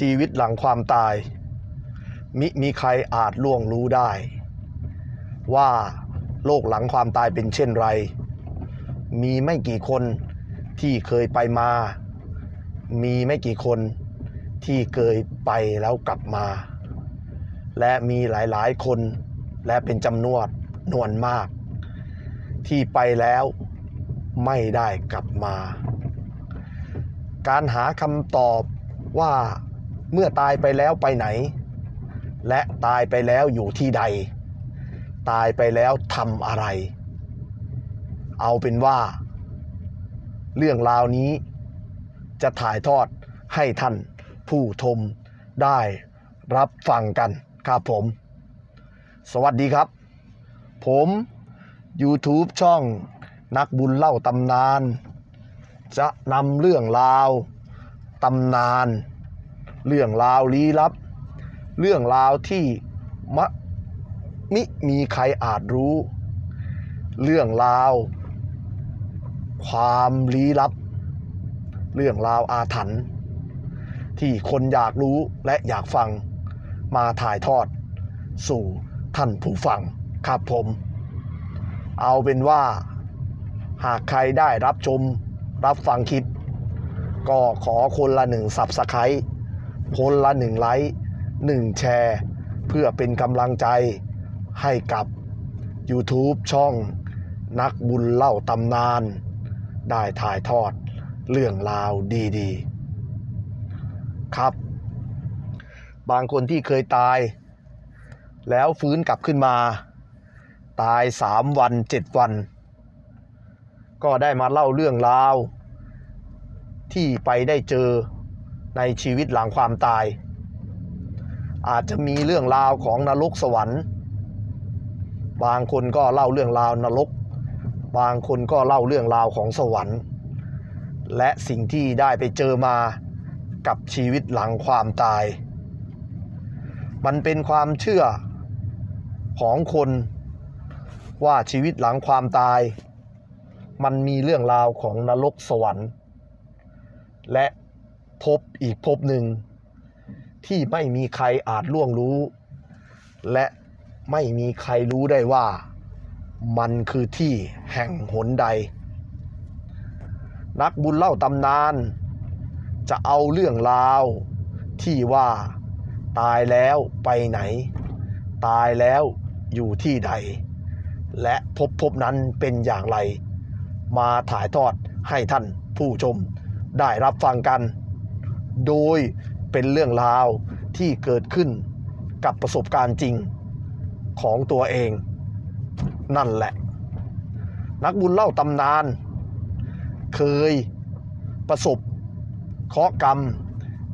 ชีวิตหลังความตาย มิมีใครอาจล่วงรู้ได้ ว่าโลกหลังความตายเป็นเช่นไร มีไม่กี่คนที่เคยไปมา มีไม่กี่คนที่เคยไปแล้วกลับมา และมีหลายๆ คนและเป็นจำนวนนวนมาก ที่ไปแล้วไม่ได้กลับมา การหาคำตอบว่า เมื่อตายไปแล้วไปไหน และตายไปแล้วอยู่ที่ใด ตายไปแล้วทำอะไร เอาเป็นว่า เรื่องราวนี้จะถ่ายทอดให้ท่านผู้ชมได้รับฟังกันครับผม สวัสดีครับ ผม YouTube ช่องนักบุญเล่าตำนาน จะนำเรื่องราวตำนาน เรื่องราวลี้ลับ เรื่องราวที่มะมิมีใครอาจรู้ เรื่องราว ความลี้ลับ เรื่องราวอาถรรพ์ที่คนอยากรู้และอยากฟังมาถ่ายทอด สู่ท่านผู้ฟังครับผม เอาเป็นว่า หากใครได้รับชมรับฟังคลิป ก็ขอคนละหนึ่งสับสไคร คนละหนึ่งไลค์หนึ่งแชร์ เพื่อเป็นกำลังใจให้กับ YouTube ช่องนักบุญเล่าตำนาน ได้ถ่ายทอดเรื่องราวดีๆ ครับ บางคนที่เคยตาย แล้วฟื้นกลับขึ้นมา ตายสามวันเจ็ดวัน ก็ได้มาเล่าเรื่องราว ที่ไปได้เจอ ในชีวิตหลังความตาย อาจจะมีเรื่องราวของนรกสวรรค์ บางคนก็เล่าเรื่องราวนรก บางคนก็เล่าเรื่องราวของสวรรค์ และสิ่งที่ได้ไปเจอมากับชีวิตหลังความตาย มันเป็นความเชื่อของคนว่าชีวิตหลังความตาย มันมีเรื่องราวของนรกสวรรค์ และ พบอีกพบหนึ่ง ที่ไม่มีใครอาจล่วงรู้ และไม่มีใครรู้ได้ว่า มันคือที่แห่งหนใด นักบุญเล่าตำนาน จะเอาเรื่องราว ที่ว่าตายแล้วไปไหน ตายแล้วอยู่ที่ใด และพบพบนั้นเป็นอย่างไร มาถ่ายทอดให้ท่านผู้ชมได้รับฟังกัน โดยเป็นเรื่องราวที่เกิดขึ้นกับประสบการณ์จริงของตัวเอง นั่นแหละ นักบุญเล่าตำนาน เคยประสบเคราะกรรม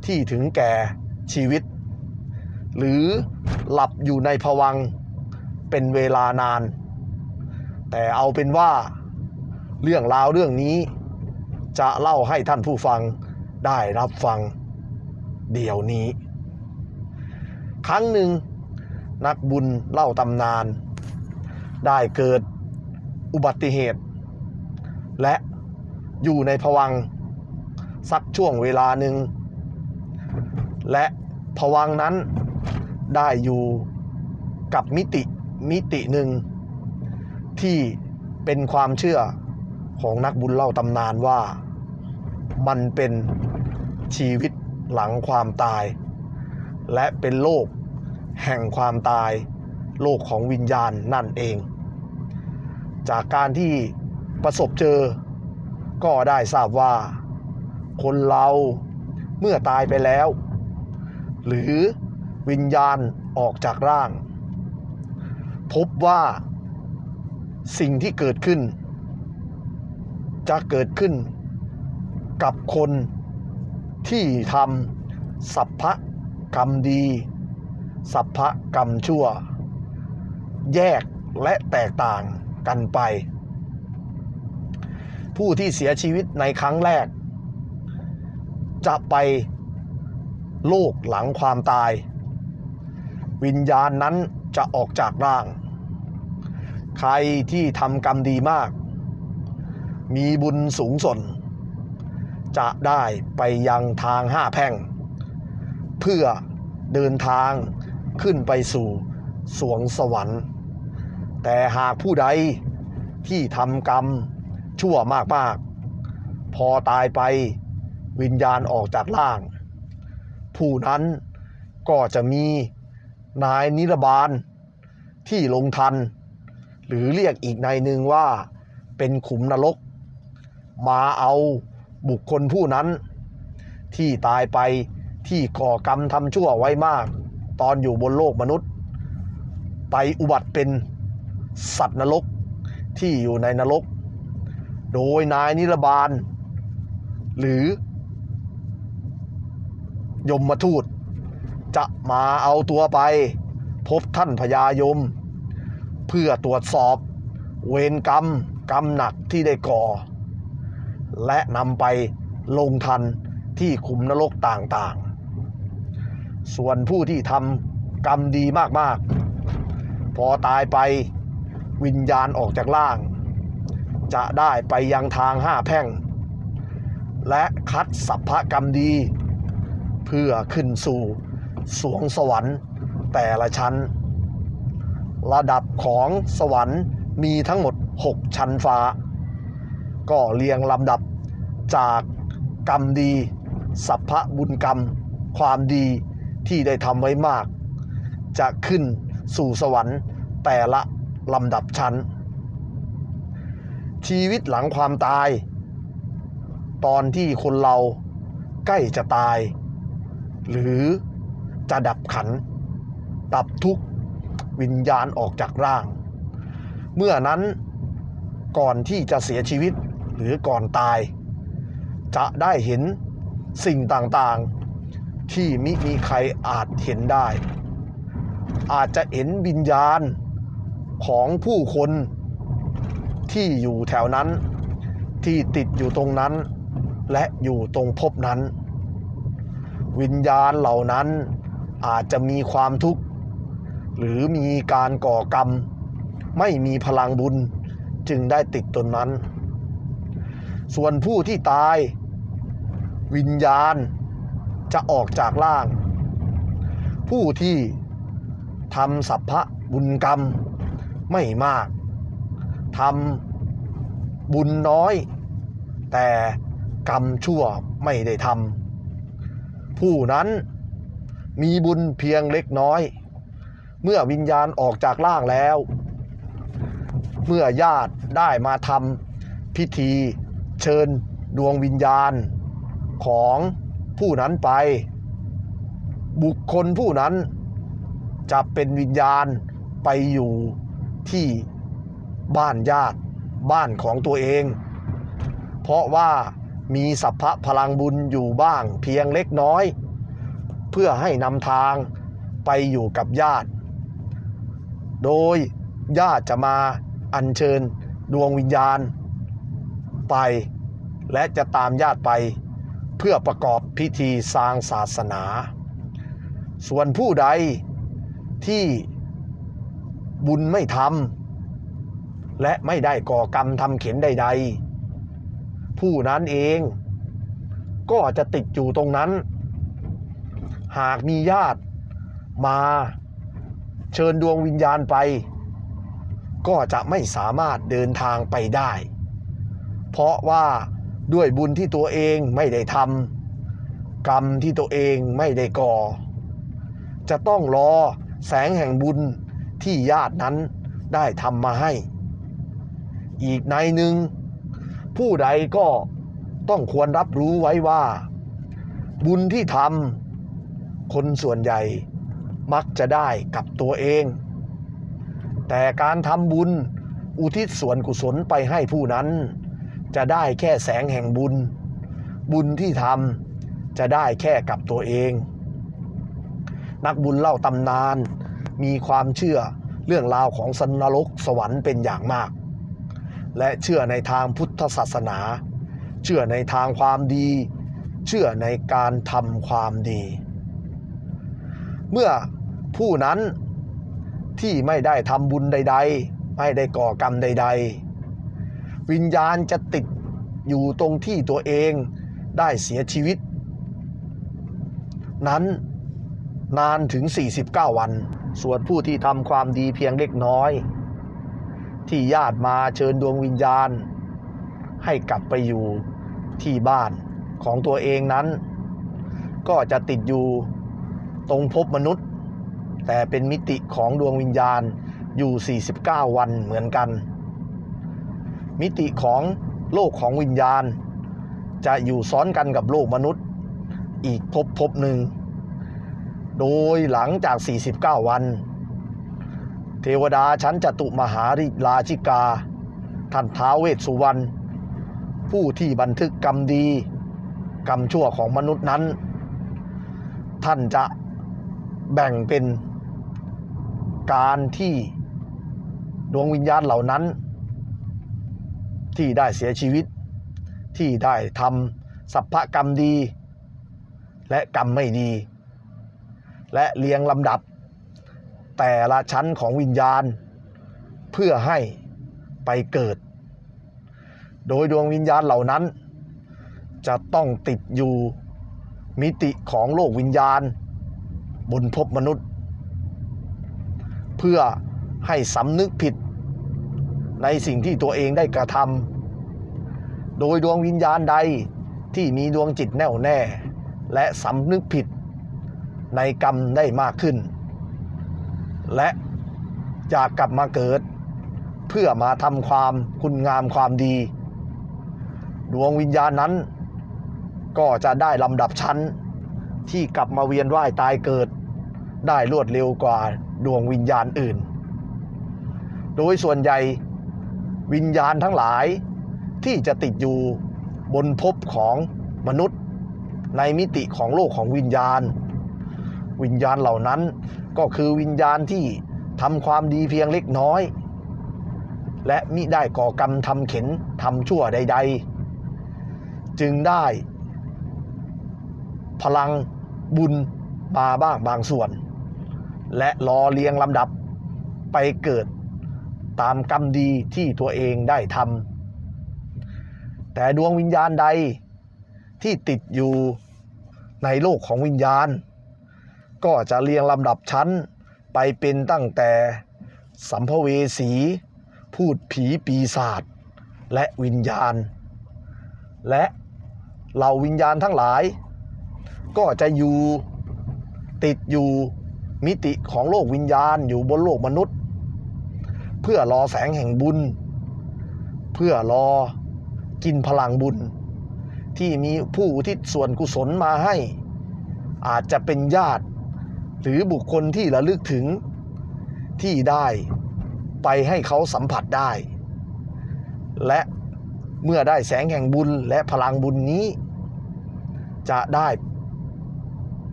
ที่ถึงแก่ชีวิต หรือหลับอยู่ในภวังเป็นเวลานาน แต่เอาเป็นว่าเรื่องราวเรื่องนี้จะเล่าให้ท่านผู้ฟัง ได้รับฟังเดี๋ยวนี้ ครั้งหนึ่งนักบุญเล่าตำนาน ได้เกิดอุบัติเหตุ และอยู่ในภวังสักช่วงเวลาหนึ่ง และภวังนั้นได้อยู่กับมิติมิติหนึ่ง ที่เป็นความเชื่อของนักบุญเล่าตำนานว่ามันเป็น ชีวิตหลังความตาย และเป็นโลกแห่งความตาย โลกของวิญญาณนั่นเอง จากการที่ประสบเจอก็ได้ทราบว่า คนเราเมื่อตายไปแล้ว หรือวิญญาณออกจากร่าง พบว่าสิ่งที่เกิดขึ้น จะเกิดขึ้นกับคน ที่ทำสัพพะกรรมดี สัพพะกรรมชั่ว แยกและแตกต่างกันไป ผู้ที่เสียชีวิตในครั้งแรก จะไปโลกหลังความตาย วิญญาณนั้นจะออกจากร่าง ใครที่ทำกรรมดีมาก มีบุญสูงส่วน จะได้ไปยังทางห้าแพร่ง เพื่อเดินทางขึ้นไปสู่สวงสวรรค์ แต่หากผู้ใดที่ทำกรรมชั่วมากๆ พอตายไปวิญญาณออกจากร่าง ผู้นั้นก็จะมีนายนิรบาลที่ลงทัน หรือเรียกอีกนายหนึ่งว่าเป็นขุมนรก มาเอา บุคคลผู้นั้น ที่ตายไปที่ก่อกรรมทำชั่วไว้มาก ตอนอยู่บนโลกมนุษย์ ไปอุบัติเป็นสัตว์นรกที่อยู่ในนรก โดยนายนิรบาล หรือยมมาทูต จะมาเอาตัวไป พบท่านพญายม เพื่อตรวจสอบ เวรกรรม กรรมหนักที่ได้ก่อ และนำไปลงทันที่ขุมนรกต่างๆ ส่วนผู้ที่ทำกรรมดีมากๆ พอตายไปวิญญาณออกจากร่าง จะได้ไปยังทางห้าแพร่ง และคัดสัพพกรรมดี เพื่อขึ้นสู่สวงสวรรค์แต่ละชั้น ระดับของสวรรค์มีทั้งหมด 6 ชั้นฟ้า ก็เรียงลำดับจากกรรมดี สัพพะบุญกรรม ความดีที่ได้ทำไว้มาก จะขึ้นสู่สวรรค์แต่ละลำดับชั้น ชีวิตหลังความตาย ตอนที่คนเราใกล้จะตาย หรือจะดับขัน ดับทุกวิญญาณออกจากร่าง เมื่อนั้นก่อนที่จะเสียชีวิต หรือก่อนตาย จะได้เห็นสิ่งต่างๆ ที่มิมีใครอาจเห็นได้ อาจจะเห็นวิญญาณของผู้คนที่อยู่แถวนั้น ที่ติดอยู่ตรงนั้น และอยู่ตรงภพนั้น วิญญาณเหล่านั้นอาจจะมีความทุกข์ หรือมีการก่อกรรม ไม่มีพลังบุญจึงได้ติดตนนั้น ส่วนผู้ที่ตาย วิญญาณจะออกจากร่าง ผู้ที่ทำสัพพะบุญกรรมไม่มากทำบุญน้อย แต่กรรมชั่วไม่ได้ทำผู้นั้นมีบุญเพียงเล็กน้อย เมื่อวิญญาณออกจากร่างแล้ว เมื่อญาติได้มาทำพิธี เชิญดวงวิญญาณของผู้นั้นไป บุคคลผู้นั้นจะเป็นวิญญาณไปอยู่ที่บ้านญาติบ้านของตัวเอง เพราะว่ามีสัพพะพลังบุญอยู่บ้างเพียงเล็กน้อย เพื่อให้นำทางไปอยู่กับญาติ โดยญาติจะมาอัญเชิญดวงวิญญาณ ไป และจะตามญาติไปเพื่อประกอบพิธีสร้างศาสนา ส่วนผู้ใดที่บุญไม่ทำและไม่ได้ก่อกรรมทำเข็นใด ๆ ผู้นั้นเองก็จะติดอยู่ตรงนั้น หากมีญาติมาเชิญดวงวิญญาณไป ก็จะไม่สามารถเดินทางไปได้ เพราะว่าด้วยบุญที่ตัวเองไม่ได้ทำกรรมที่ตัวเองไม่ได้ก่อ จะต้องรอแสงแห่งบุญที่ญาตินั้นได้ทำมาให้ อีกในหนึ่ง ผู้ใดก็ต้องควรรับรู้ไว้ว่า บุญที่ทำคนส่วนใหญ่มักจะได้กับตัวเอง แต่การทำบุญอุทิศส่วนกุศลไปให้ผู้นั้น จะได้แค่แสงแห่งบุญ บุญที่ทำจะได้แค่กับตัวเอง นักบุญเล่าตำนาน มีความเชื่อเรื่องราวของสันนรกสวรรค์เป็นอย่างมาก และเชื่อในทางพุทธศาสนา เชื่อในทางความดี เชื่อในการทำความดี เมื่อผู้นั้นที่ไม่ได้ทำบุญใด ๆ ไม่ได้ก่อกรรมใด ๆ วิญญาณจะติดอยู่ตรงที่ตัวเองได้เสียชีวิต นั้นนานถึง 49 วัน ส่วนผู้ที่ทำความดีเพียงเล็กน้อย ที่ญาติมาเชิญดวงวิญญาณ ให้กลับไปอยู่ที่บ้านของตัวเองนั้น ก็จะติดอยู่ตรงภพมนุษย์ แต่เป็นมิติของดวงวิญญาณอยู่ 49 วันเหมือนกัน มิติของโลกของวิญญาณ จะอยู่ซ้อนกันกับโลกมนุษย์ อีกภพภพหนึ่ง โดยหลังจาก 49 วัน เทวดาชั้นจตุมหาริราชิกา ท่านท้าเวสสุวรรณผู้ที่บันทึกกรรมดี กรรมชั่วของมนุษย์นั้น ท่านจะแบ่งเป็นการที่ดวงวิญญาณเหล่านั้น ที่ได้เสียชีวิต ที่ได้ทำสัพพกรรมดี และกรรมไม่ดี และเรียงลำดับ แต่ละชั้นของวิญญาณ เพื่อให้ไปเกิด โดยดวงวิญญาณเหล่านั้น จะต้องติดอยู่มิติของโลกวิญญาณ บนภพมนุษย์ เพื่อให้สำนึกผิด ในสิ่งที่ตัวเองได้กระทำโดยดวงวิญญาณใดที่มีดวงจิตแน่วแน่ และสำนึกผิดในกรรมได้มากขึ้น และอยากกลับมาเกิด เพื่อมาทำความคุณงามความดี ดวงวิญญาณนั้น ก็จะได้ลำดับชั้น ที่กลับมาเวียนว่ายตายเกิด ได้รวดเร็วกว่าดวงวิญญาณอื่น โดยส่วนใหญ่ วิญญาณทั้งหลายที่จะติดอยู่บนภพของมนุษย์ ในมิติของโลกของวิญญาณ วิญญาณเหล่านั้นก็คือวิญญาณที่ทำความดีเพียงเล็กน้อย และมิได้ก่อกรรมทำเข็นทำชั่วใด ๆ จึงได้ พลังบุญมาบ้างบางส่วน และรอเรียงลำดับไปเกิด ตามกรรมดีที่ตัวเองได้ทำแต่ดวงวิญญาณใดที่ติดอยู่ในโลกของวิญญาณ ก็จะเรียงลำดับชั้นไปเป็นตั้งแต่สัมภเวสี พูดผีปีศาจและวิญญาณ และเหล่าวิญญาณทั้งหลาย ก็จะอยู่ติดอยู่มิติของโลกวิญญาณอยู่บนโลกมนุษย์ เพื่อรอแสงแห่งบุญ เพื่อรอกินพลังบุญ ที่มีผู้อุทิศส่วนกุศลมาให้ อาจจะเป็นญาติ หรือบุคคลที่ระลึกถึงที่ได้ไปให้เขาสัมผัสได้ และเมื่อได้แสงแห่งบุญและพลังบุญนี้ จะได้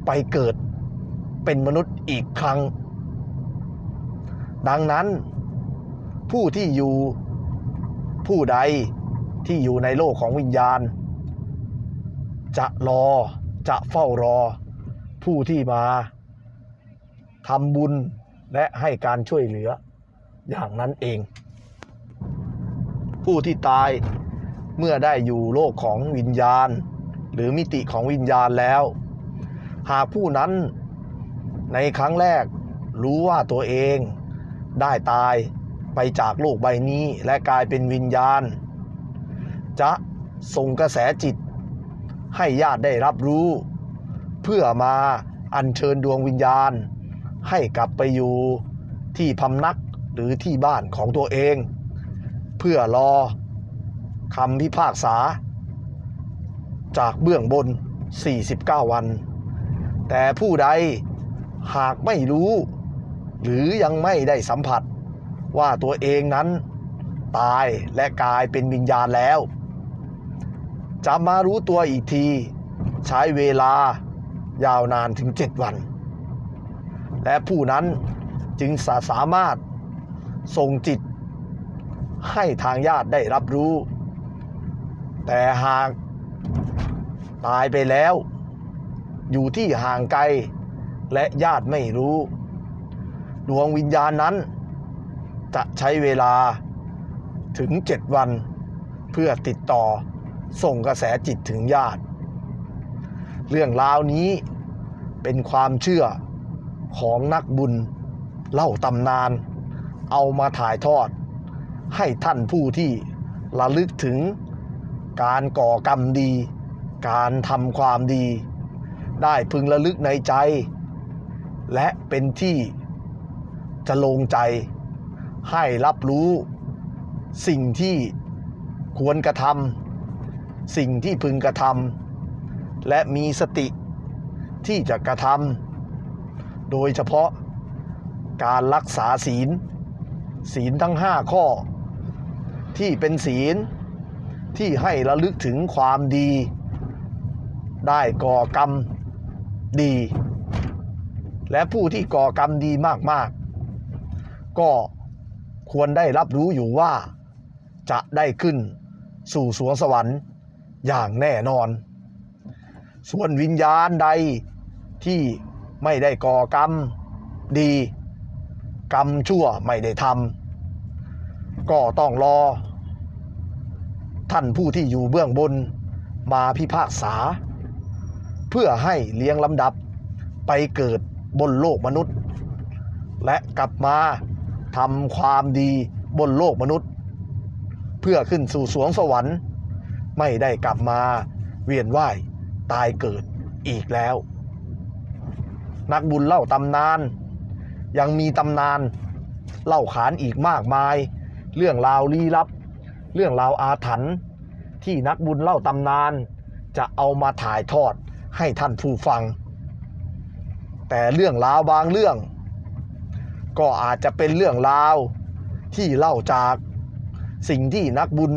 ไปเกิดเป็นมนุษย์อีกครั้ง ดังนั้น ผู้ที่อยู่ผู้ใดที่อยู่ในโลกของวิญญาณ จะรอจะเฝ้ารอ ผู้ที่มาทำบุญและให้การช่วยเหลืออย่างนั้นเอง ผู้ที่ตายเมื่อได้อยู่โลกของวิญญาณ หรือมิติของวิญญาณแล้ว หากผู้นั้นในครั้งแรกรู้ว่าตัวเองได้ตาย ไปจากโลกใบนี้และกลายเป็นวิญญาณ จะส่งกระแสจิต ให้ญาติได้รับรู้ เพื่อมาอัญเชิญดวงวิญญาณ ให้กลับไปอยู่ที่พำนักหรือที่บ้านของตัวเอง เพื่อรอคำพิพากษา จากเบื้องบน 49 วัน แต่ผู้ใดหากไม่รู้ หรือยังไม่ได้สัมผัส ว่าตัวเองนั้นตายและกลายเป็นวิญญาณแล้วจะมารู้ตัวอีกที ใช้เวลายาวนานถึง 7 วัน และผู้นั้นจึงสาสามารถส่งจิตให้ทางญาติได้รับรู้ แต่หากตายไปแล้ว อยู่ที่ห่างไกล และญาติไม่รู้ ดวงวิญญาณนั้น จะใช้เวลาถึงเจ็ดวัน เพื่อติดต่อส่งกระแสจิตถึงญาติ เรื่องราวนี้เป็นความเชื่อของนักบุญเล่าตำนาน เอามาถ่ายทอด ให้ท่านผู้ที่ระลึกถึงการก่อกรรมดี การทำความดี ได้พึงระลึกในใจ และเป็นที่จะลงใจ ให้รับรู้สิ่งที่ควรกระทำสิ่งที่พึงกระทำและมีสติที่จะกระทำโดยเฉพาะการรักษาศีล ศีลทั้งห้าข้อ ที่เป็นศีลที่ให้ระลึกถึงความดี ได้ก่อกรรมดี และผู้ที่ก่อกรรมดีมาก ๆ ก็ ควรได้รับรู้อยู่ว่า จะได้ขึ้นสู่สวงสวรรค์อย่างแน่นอน ส่วนวิญญาณใดที่ไม่ได้ก่อกรรมดี กรรมชั่วไม่ได้ทำก็ต้องรอ ท่านผู้ที่อยู่เบื้องบนมาพิพากษา เพื่อให้เลี้ยงลำดับไปเกิดบนโลกมนุษย์ และกลับมา ทำความดีบนโลกมนุษย์ เพื่อขึ้นสู่สวงสวรรค์ ไม่ได้กลับมาเวียนว่ายตายเกิดอีกแล้ว นักบุญเล่าตำนาน ยังมีตำนานเล่าขานอีกมากมาย เรื่องราวลี้ลับ เรื่องราวอาถรรพ์ที่นักบุญเล่าตำนาน จะเอามาถ่ายทอดให้ท่านผู้ฟัง แต่เรื่องราวบางเรื่อง ก็อาจจะเป็นเรื่องราวที่เล่าจากสิ่งที่นักบุญ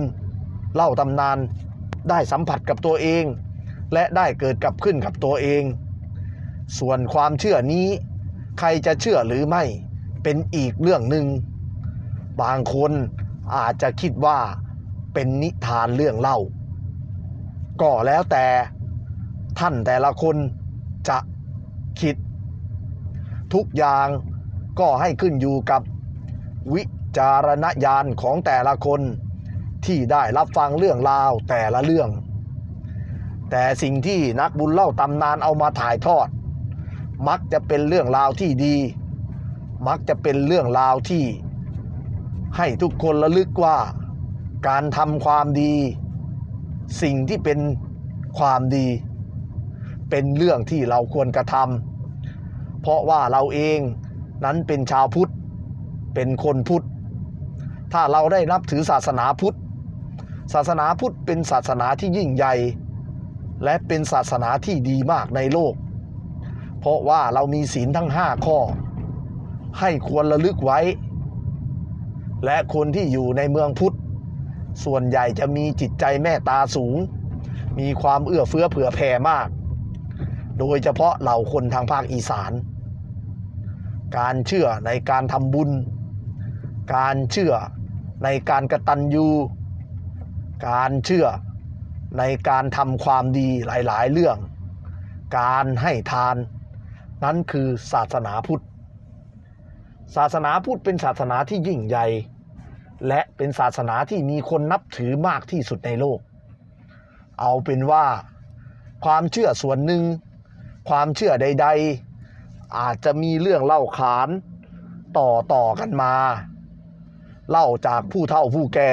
เล่าตำนานได้สัมผัสกับตัวเอง และได้เกิดกับขึ้นกับตัวเอง ส่วนความเชื่อนี้ ใครจะเชื่อหรือไม่เป็นอีกเรื่องหนึ่งบางคนอาจจะคิดว่าเป็นนิทานเรื่องเล่า ก็แล้วแต่ท่านแต่ละคนจะคิด ทุกอย่าง ก็ให้ขึ้นอยู่กับวิจารณญาณของแต่ละคนที่ได้รับฟังเรื่องราวแต่ละเรื่อง แต่สิ่งที่นักบุญเล่าตำนานเอามาถ่ายทอด มักจะเป็นเรื่องราวที่ดี มักจะเป็นเรื่องราวที่ ให้ทุกคนระลึกว่า การทำความดี สิ่งที่เป็นความดี เป็นเรื่องที่เราควรกระทำเพราะว่าเราเอง นั้นเป็นชาวพุทธ เป็นคนพุทธ ถ้าเราได้นับถือศาสนาพุทธ ศาสนาพุทธเป็นศาสนาที่ยิ่งใหญ่ และเป็นศาสนาที่ดีมากในโลก เพราะว่าเรามีศีลทั้งห้าข้อ ให้ควรระลึกไว้ และคนที่อยู่ในเมืองพุทธ ส่วนใหญ่จะมีจิตใจแม่ตาสูง มีความเอื้อเฟื้อเผื่อแผ่มาก โดยเฉพาะเหล่าคนทางภาคอีสาน การเชื่อในการทำบุญ การเชื่อในการกระตันยูการเชื่อในการทำความดีหลาย ๆ เรื่อง การให้ทาน นั้นคือศาสนาพุทธ ศาสนาพุทธเป็นศาสนาที่ยิ่งใหญ่ และเป็นศาสนาที่มีคนนับถือมากที่สุดในโลก เอาเป็นว่า ความเชื่อส่วนหนึ่ง ความเชื่อใด ๆ อาจจะมีเรื่องเล่าขานต่อต่อกันมา เล่าจากผู้เฒ่าผู้แก่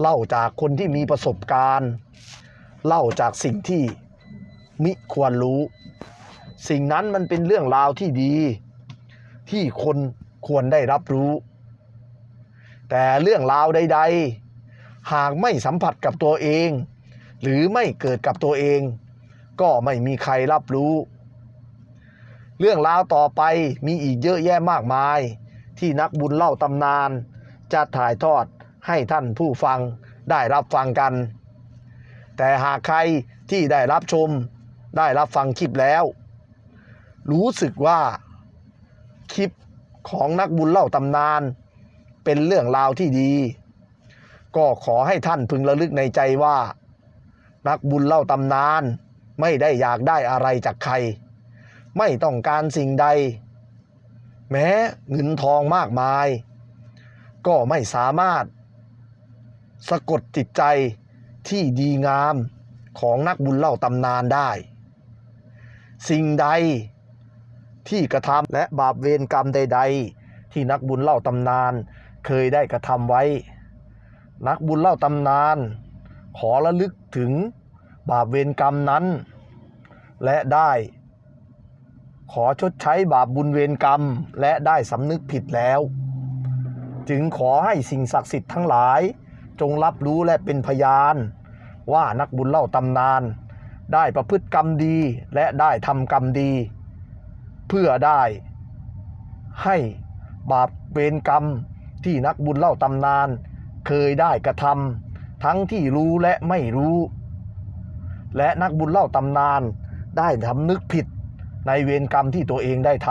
เล่าจากคนที่มีประสบการณ์ เล่าจากสิ่งที่มิควรรู้ สิ่งนั้นมันเป็นเรื่องราวที่ดี ที่คนควรได้รับรู้ แต่เรื่องราวใด ๆ หากไม่สัมผัสกับตัวเอง หรือไม่เกิดกับตัวเอง ก็ไม่มีใครรับรู้ เรื่องราวต่อไปมีอีกเยอะแยะมากมาย ที่นักบุญเล่าตำนาน จะถ่ายทอดให้ท่านผู้ฟังได้รับฟังกัน แต่หากใครที่ได้รับชมได้รับฟังคลิปแล้ว รู้สึกว่าคลิปของนักบุญเล่าตำนาน เป็นเรื่องราวที่ดี ก็ขอให้ท่านพึงระลึกในใจว่า นักบุญเล่าตำนานไม่ได้อยากได้อะไรจากใคร ไม่ต้องการสิ่งใด แม้เงินทองมากมาย ก็ไม่สามารถ สะกดจิตใจที่ดีงามของนักบุญเล่าตำนานได้ สิ่งใดที่กระทำและบาปเวรกรรมใด ๆ ที่นักบุญเล่าตำนานเคยได้กระทำไว้ นักบุญเล่าตำนาน ขอระลึกถึงบาปเวรกรรมนั้น และได้ ขอชดใช้บาปบุญเวรกรรม และได้สำนึกผิดแล้ว จึงขอให้สิ่งศักดิ์สิทธิ์ทั้งหลาย จงรับรู้และเป็นพยาน ว่านักบุญเล่าตำนาน ได้ประพฤติกรรมดีและได้ทำกรรมดี เพื่อได้ ให้บาปเวรกรรมที่นักบุญเล่าตำนาน เคยได้กระทำทั้งที่รู้และไม่รู้ และนักบุญเล่าตำนานได้ทำนึกผิด ในเวรกรรมที่ตัวเองได้ท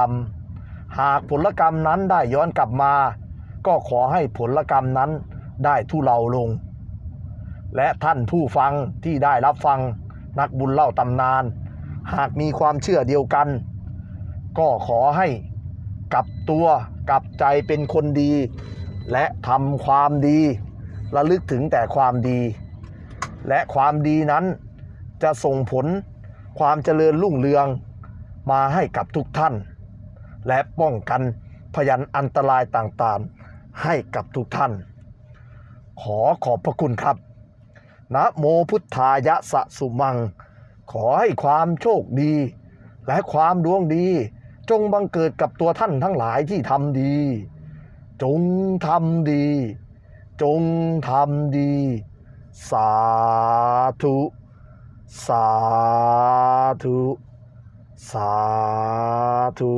ำหากผลกรรมนั้นได้ย้อนกลับมา ก็ขอให้ผลกรรมนั้นได้ทุเลาลง และท่านผู้ฟังที่ได้รับฟังนักบุญเล่าตำนาน หากมีความเชื่อเดียวกัน ก็ขอให้กลับตัวกลับใจเป็นคนดี และทำความดีระลึกถึงแต่ความดี และความดีนั้นจะส่งผลความเจริญรุ่งเรือง มาให้กับทุกท่าน และป้องกันพยันอันตรายต่างๆ ให้กับทุกท่าน ขอขอบพระคุณครับนะโมพุทธายะสะสุมัง ขอให้ความโชคดี และความดวงดี จงบังเกิดกับตัวท่านทั้งหลายที่ทำดี จงทำดี จงทำดี สาธุ สาธุ สาธุ